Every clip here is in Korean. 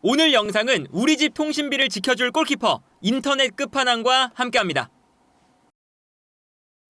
오늘 영상은 우리 집 통신비를 지켜줄 골키퍼 인터넷 끝판왕과 함께합니다.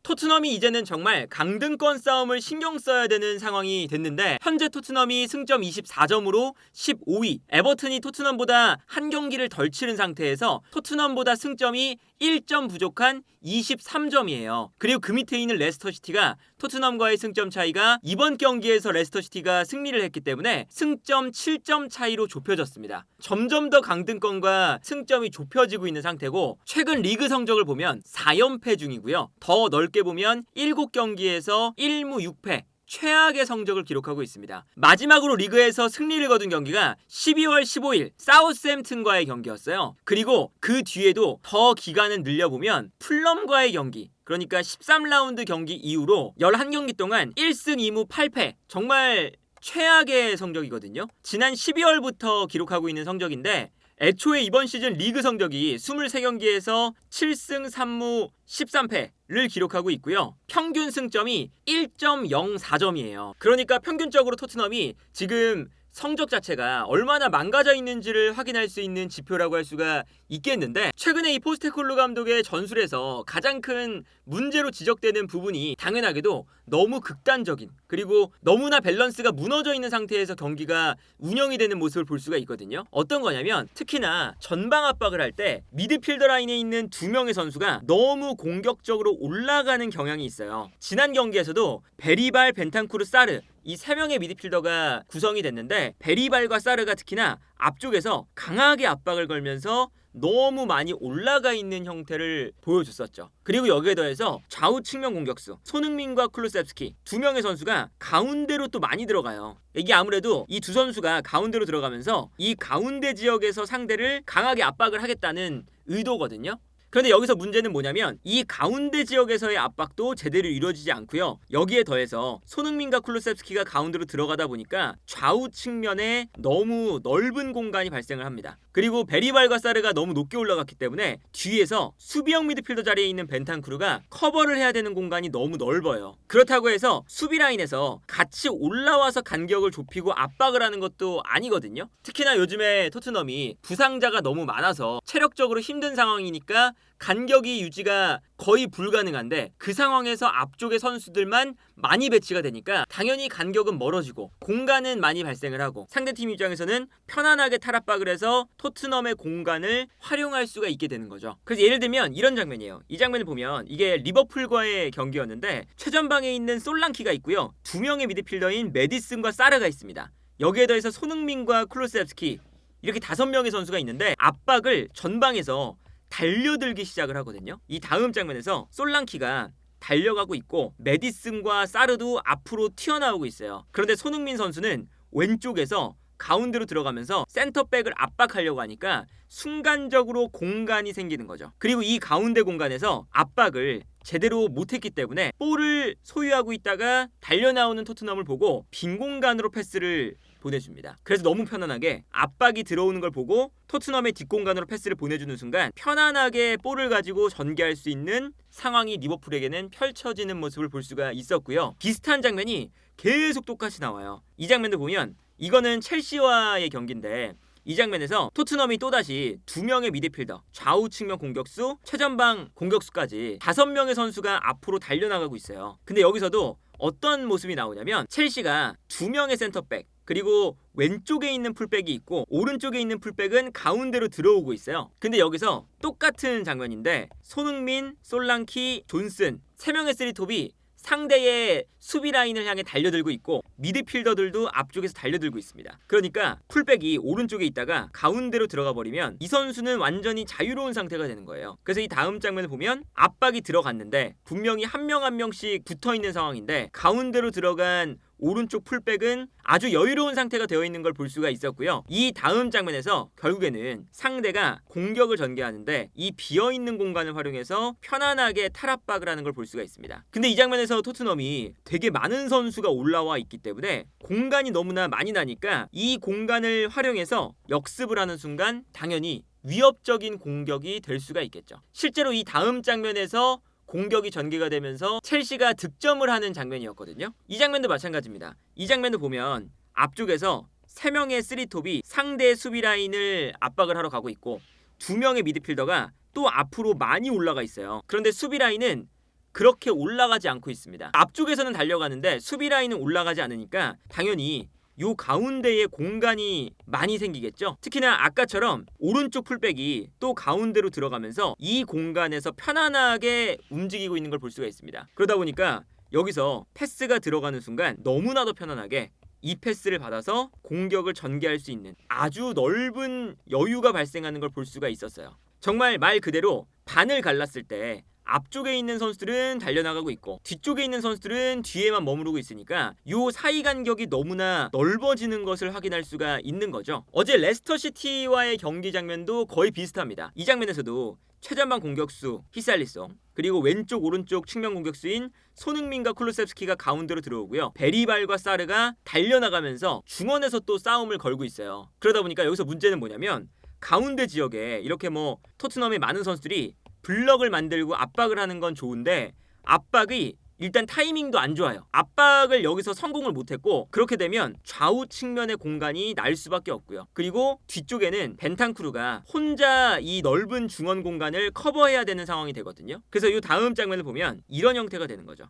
토트넘이 이제는 정말 강등권 싸움을 신경 써야 되는 상황이 됐는데 현재 토트넘이 승점 24점으로 15위 에버튼이 토트넘보다 한 경기를 덜 치른 상태에서 토트넘보다 승점이 1점 부족한 23점이에요. 그리고 그 밑에 있는 레스터시티가 토트넘과의 승점 차이가 이번 경기에서 레스터시티가 승리를 했기 때문에 승점 7점 차이로 좁혀졌습니다. 점점 더 강등권과 승점이 좁혀지고 있는 상태고 최근 리그 성적을 보면 4연패 중이고요. 더 넓게 보면 7경기에서 1무 6패 최악의 성적을 기록하고 있습니다. 마지막으로 리그에서 승리를 거둔 경기가 12월 15일 사우스햄튼과의 경기였어요. 그리고 그 뒤에도 더 기간을 늘려보면 풀럼과의 경기 그러니까 13라운드 경기 이후로 11경기 동안 1승 2무 8패 정말 최악의 성적이거든요. 지난 12월부터 기록하고 있는 성적인데 애초에 이번 시즌 리그 성적이 23경기에서 7승 3무 13패 를 기록하고 있고요. 평균 승점이 1.04점이에요. 그러니까 평균적으로 토트넘이 지금 성적 자체가 얼마나 망가져 있는지를 확인할 수 있는 지표라고 할 수가 있겠는데 최근에 이 포스테콜루 감독의 전술에서 가장 큰 문제로 지적되는 부분이 당연하게도 너무 극단적인 그리고 너무나 밸런스가 무너져 있는 상태에서 경기가 운영이 되는 모습을 볼 수가 있거든요. 어떤 거냐면 특히나 전방 압박을 할 때 미드필더 라인에 있는 두 명의 선수가 너무 공격적으로 올라가는 경향이 있어요. 지난 경기에서도 베리발, 벤탄쿠르, 사르 이 세 명의 미드필더가 구성이 됐는데 베리발과 사르가 특히나 앞쪽에서 강하게 압박을 걸면서 너무 많이 올라가 있는 형태를 보여줬었죠. 그리고 여기에 더해서 좌우 측면 공격수 손흥민과 클루셉스키 두 명의 선수가 가운데로 또 많이 들어가요. 이게 아무래도 이 두 선수가 가운데로 들어가면서 이 가운데 지역에서 상대를 강하게 압박을 하겠다는 의도거든요. 그런데 여기서 문제는 뭐냐면 이 가운데 지역에서의 압박도 제대로 이루어지지 않고요. 여기에 더해서 손흥민과 클루셉스키가 가운데로 들어가다 보니까 좌우 측면에 너무 넓은 공간이 발생을 합니다. 그리고 베리발과 사르가 너무 높게 올라갔기 때문에 뒤에서 수비형 미드필더 자리에 있는 벤탄쿠르가 커버를 해야 되는 공간이 너무 넓어요. 그렇다고 해서 수비 라인에서 같이 올라와서 간격을 좁히고 압박을 하는 것도 아니거든요. 특히나 요즘에 토트넘이 부상자가 너무 많아서 체력적으로 힘든 상황이니까 간격이 유지가 거의 불가능한데 그 상황에서 앞쪽의 선수들만 많이 배치가 되니까 당연히 간격은 멀어지고 공간은 많이 발생을 하고 상대팀 입장에서는 편안하게 탈압박을 해서 토트넘의 공간을 활용할 수가 있게 되는 거죠. 그래서 예를 들면 이런 장면이에요. 이 장면을 보면 이게 리버풀과의 경기였는데 최전방에 있는 솔랑키가 있고요. 두 명의 미드필더인 메디슨과 사르가 있습니다. 여기에 더해서 손흥민과 클로셉스키 이렇게 다섯 명의 선수가 있는데 압박을 전방에서 달려들기 시작을 하거든요. 이 다음 장면에서 솔랑키가 달려가고 있고 메디슨과 사르도 앞으로 튀어나오고 있어요. 그런데 손흥민 선수는 왼쪽에서 가운데로 들어가면서 센터백을 압박하려고 하니까 순간적으로 공간이 생기는 거죠. 그리고 이 가운데 공간에서 압박을 제대로 못했기 때문에 볼을 소유하고 있다가 달려 나오는 토트넘을 보고 빈 공간으로 패스를 보내줍니다. 그래서 너무 편안하게 압박이 들어오는 걸 보고 토트넘의 뒷공간으로 패스를 보내주는 순간 편안하게 볼을 가지고 전개할 수 있는 상황이 리버풀에게는 펼쳐지는 모습을 볼 수가 있었고요. 비슷한 장면이 계속 똑같이 나와요. 이 장면도 보면 이거는 첼시와의 경기인데 이 장면에서 토트넘이 또다시 두 명의 미드필더, 좌우 측면 공격수, 최전방 공격수까지 다섯 명의 선수가 앞으로 달려나가고 있어요. 근데 여기서도 어떤 모습이 나오냐면 첼시가 두 명의 센터백 그리고 왼쪽에 있는 풀백이 있고 오른쪽에 있는 풀백은 가운데로 들어오고 있어요. 근데 여기서 똑같은 장면인데 손흥민, 솔랑키, 존슨 세 명의 쓰리톱이 상대의 수비 라인을 향해 달려들고 있고 미드필더들도 앞쪽에서 달려들고 있습니다. 그러니까 풀백이 오른쪽에 있다가 가운데로 들어가 버리면 이 선수는 완전히 자유로운 상태가 되는 거예요. 그래서 이 다음 장면을 보면 압박이 들어갔는데 분명히 한 명한 명씩 붙어 있는 상황인데 가운데로 들어간 오른쪽 풀백은 아주 여유로운 상태가 되어 있는 걸 볼 수가 있었고요. 이 다음 장면에서 결국에는 상대가 공격을 전개하는데 이 비어 있는 공간을 활용해서 편안하게 탈압박을 하는 걸 볼 수가 있습니다. 근데 이 장면에서 토트넘이 되게 많은 선수가 올라와 있기 때문에 공간이 너무나 많이 나니까 이 공간을 활용해서 역습을 하는 순간 당연히 위협적인 공격이 될 수가 있겠죠. 실제로 이 다음 장면에서 공격이 전개가 되면서 첼시가 득점을 하는 장면이었거든요. 이 장면도 마찬가지입니다. 이 장면도 보면 앞쪽에서 3명의 쓰리톱이 상대 수비 라인을 압박을 하러 가고 있고 2명의 미드필더가 또 앞으로 많이 올라가 있어요. 그런데 수비 라인은 그렇게 올라가지 않고 있습니다. 앞쪽에서는 달려가는데 수비 라인은 올라가지 않으니까 당연히 요 가운데에 공간이 많이 생기겠죠. 특히나 아까처럼 오른쪽 풀백이 또 가운데로 들어가면서 이 공간에서 편안하게 움직이고 있는 걸 볼 수가 있습니다. 그러다 보니까 여기서 패스가 들어가는 순간 너무나도 편안하게 이 패스를 받아서 공격을 전개할 수 있는 아주 넓은 여유가 발생하는 걸 볼 수가 있었어요. 정말 말 그대로 반을 갈랐을 때 앞쪽에 있는 선수들은 달려나가고 있고 뒤쪽에 있는 선수들은 뒤에만 머무르고 있으니까 요 사이 간격이 너무나 넓어지는 것을 확인할 수가 있는 거죠. 어제 레스터 시티와의 경기 장면도 거의 비슷합니다. 이 장면에서도 최전방 공격수 히살리송 그리고 왼쪽 오른쪽 측면 공격수인 손흥민과 쿨루셉스키가 가운데로 들어오고요. 베리발과 사르가 달려나가면서 중원에서 또 싸움을 걸고 있어요. 그러다 보니까 여기서 문제는 뭐냐면 가운데 지역에 이렇게 뭐 토트넘의 많은 선수들이 블럭을 만들고 압박을 하는 건 좋은데 압박이 일단 타이밍도 안 좋아요. 압박을 여기서 성공을 못했고 그렇게 되면 좌우 측면의 공간이 날 수밖에 없고요. 그리고 뒤쪽에는 벤탄크루가 혼자 이 넓은 중원 공간을 커버해야 되는 상황이 되거든요. 그래서 이 다음 장면을 보면 이런 형태가 되는 거죠.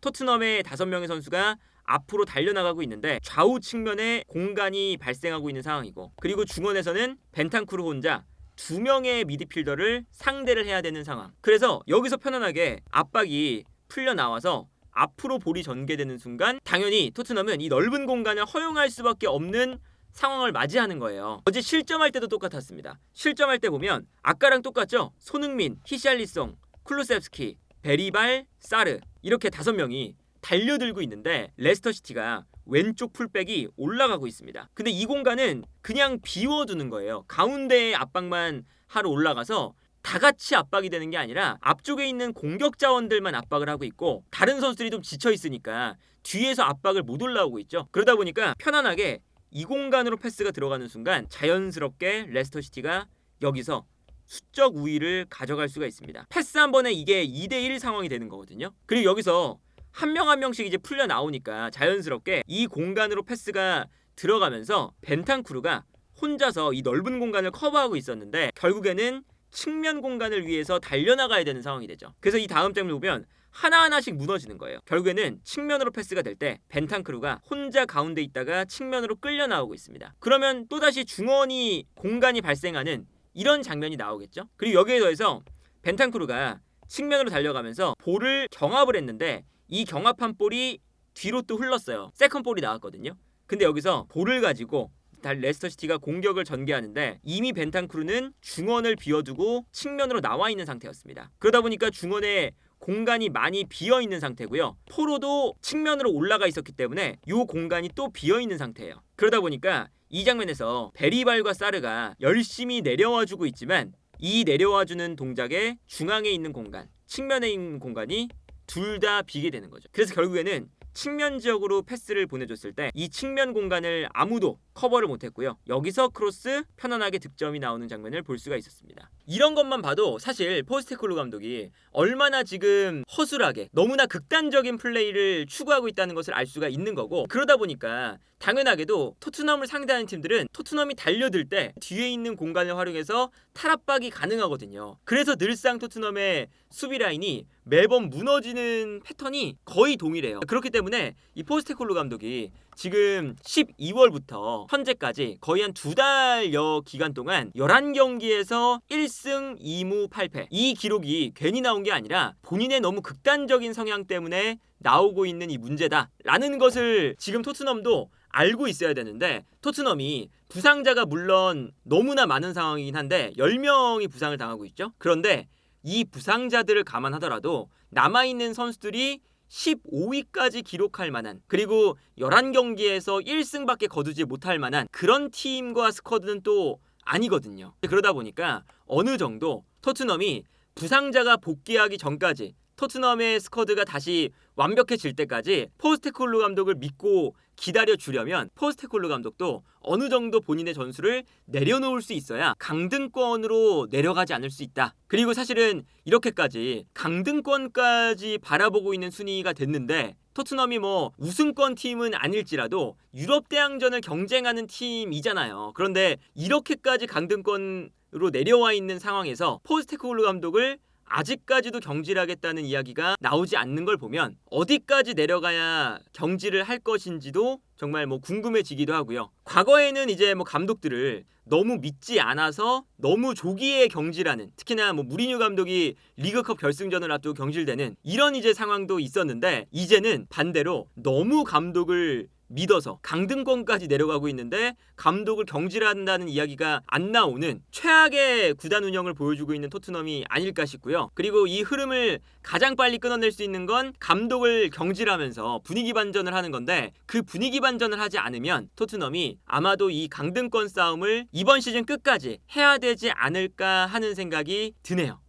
토트넘의 다섯 명의 선수가 앞으로 달려나가고 있는데 좌우 측면에 공간이 발생하고 있는 상황이고 그리고 중원에서는 벤탄크루 혼자 두 명의 미드필더를 상대를 해야 되는 상황. 그래서 여기서 편안하게 압박이 풀려 나와서 앞으로 볼이 전개되는 순간 당연히 토트넘은 이 넓은 공간을 허용할 수밖에 없는 상황을 맞이하는 거예요. 어제 실점할 때도 똑같았습니다. 실점할 때 보면 아까랑 똑같죠? 손흥민, 히샬리송, 쿨루셉스키, 베리발, 사르 이렇게 다섯 명이 달려들고 있는데 레스터 시티가 왼쪽 풀백이 올라가고 있습니다. 근데 이 공간은 그냥 비워두는 거예요. 가운데에 압박만 하러 올라가서 다 같이 압박이 되는 게 아니라 앞쪽에 있는 공격 자원들만 압박을 하고 있고 다른 선수들이 좀 지쳐 있으니까 뒤에서 압박을 못 올라오고 있죠. 그러다 보니까 편안하게 이 공간으로 패스가 들어가는 순간 자연스럽게 레스터 시티가 여기서 수적 우위를 가져갈 수가 있습니다. 패스 한 번에 이게 2대1 상황이 되는 거거든요. 그리고 여기서 한 명 한 명씩 이제 풀려 나오니까 자연스럽게 이 공간으로 패스가 들어가면서 벤탄쿠르가 혼자서 이 넓은 공간을 커버하고 있었는데 결국에는 측면 공간을 위해서 달려나가야 되는 상황이 되죠. 그래서 이 다음 장면 보면 하나하나씩 무너지는 거예요. 결국에는 측면으로 패스가 될 때 벤탄크루가 혼자 가운데 있다가 측면으로 끌려 나오고 있습니다. 그러면 또다시 중원이 공간이 발생하는 이런 장면이 나오겠죠. 그리고 여기에 더해서 벤탄크루가 측면으로 달려가면서 볼을 경합을 했는데 이 경합한 볼이 뒤로 또 흘렀어요. 세컨 볼이 나왔거든요. 근데 여기서 볼을 가지고 달 레스터 시티가 공격을 전개하는데 이미 벤탄크루는 중원을 비워두고 측면으로 나와 있는 상태였습니다. 그러다 보니까 중원에 공간이 많이 비어 있는 상태고요. 포로도 측면으로 올라가 있었기 때문에 이 공간이 또 비어 있는 상태예요. 그러다 보니까 이 장면에서 베리발과 사르가 열심히 내려와 주고 있지만 이 내려와 주는 동작의 중앙에 있는 공간, 측면에 있는 공간이 둘 다 비게 되는 거죠. 그래서 결국에는 측면 지역으로 패스를 보내줬을 때 이 측면 공간을 아무도 커버를 못했고요. 여기서 크로스 편안하게 득점이 나오는 장면을 볼 수가 있었습니다. 이런 것만 봐도 사실 포스테콜로 감독이 얼마나 지금 허술하게 너무나 극단적인 플레이를 추구하고 있다는 것을 알 수가 있는 거고 그러다 보니까 당연하게도 토트넘을 상대하는 팀들은 토트넘이 달려들 때 뒤에 있는 공간을 활용해서 탈압박이 가능하거든요. 그래서 늘상 토트넘의 수비 라인이 매번 무너지는 패턴이 거의 동일해요. 그렇기 때문에 이 포스테콜로 감독이 지금 12월부터 현재까지 거의 한 두 달여 기간 동안 11경기에서 1승 2무 8패 이 기록이 괜히 나온 게 아니라 본인의 너무 극단적인 성향 때문에 나오고 있는 이 문제다라는 것을 지금 토트넘도 알고 있어야 되는데 토트넘이 부상자가 물론 너무나 많은 상황이긴 한데 10명이 부상을 당하고 있죠. 그런데 이 부상자들을 감안하더라도 남아있는 선수들이 15위까지 기록할 만한 그리고 11경기에서 1승밖에 거두지 못할 만한 그런 팀과 스쿼드는 또 아니거든요. 그러다 보니까 어느 정도 토트넘이 부상자가 복귀하기 전까지 토트넘의 스쿼드가 다시 완벽해질 때까지 포스테콜루 감독을 믿고 기다려 주려면 포스테콜루 감독도 어느 정도 본인의 전술을 내려놓을 수 있어야 강등권으로 내려가지 않을 수 있다. 그리고 사실은 이렇게까지 강등권까지 바라보고 있는 순위가 됐는데 토트넘이 뭐 우승권 팀은 아닐지라도 유럽 대항전을 경쟁하는 팀이잖아요. 그런데 이렇게까지 강등권으로 내려와 있는 상황에서 포스테코글루 감독을 아직까지도 경질 하겠다는 이야기가 나오지 않는 걸 보면 어디까지 내려가야 경질을 할 것인지도 정말 뭐 궁금해지기도 하고요. 과거에는 이제 뭐 감독들을 너무 믿지 않아서 너무 조기에 경질하는 특히나 뭐 무리뉴 감독이 리그컵 결승전을 앞두고 경질되는 이런 이제 상황도 있었는데 이제는 반대로 너무 감독을 믿어서 강등권까지 내려가고 있는데 감독을 경질한다는 이야기가 안 나오는 최악의 구단 운영을 보여주고 있는 토트넘이 아닐까 싶고요. 그리고 이 흐름을 가장 빨리 끊어낼 수 있는 건 감독을 경질하면서 분위기 반전을 하는 건데 그 분위기 반전을 하지 않으면 토트넘이 아마도 이 강등권 싸움을 이번 시즌 끝까지 해야 되지 않을까 하는 생각이 드네요.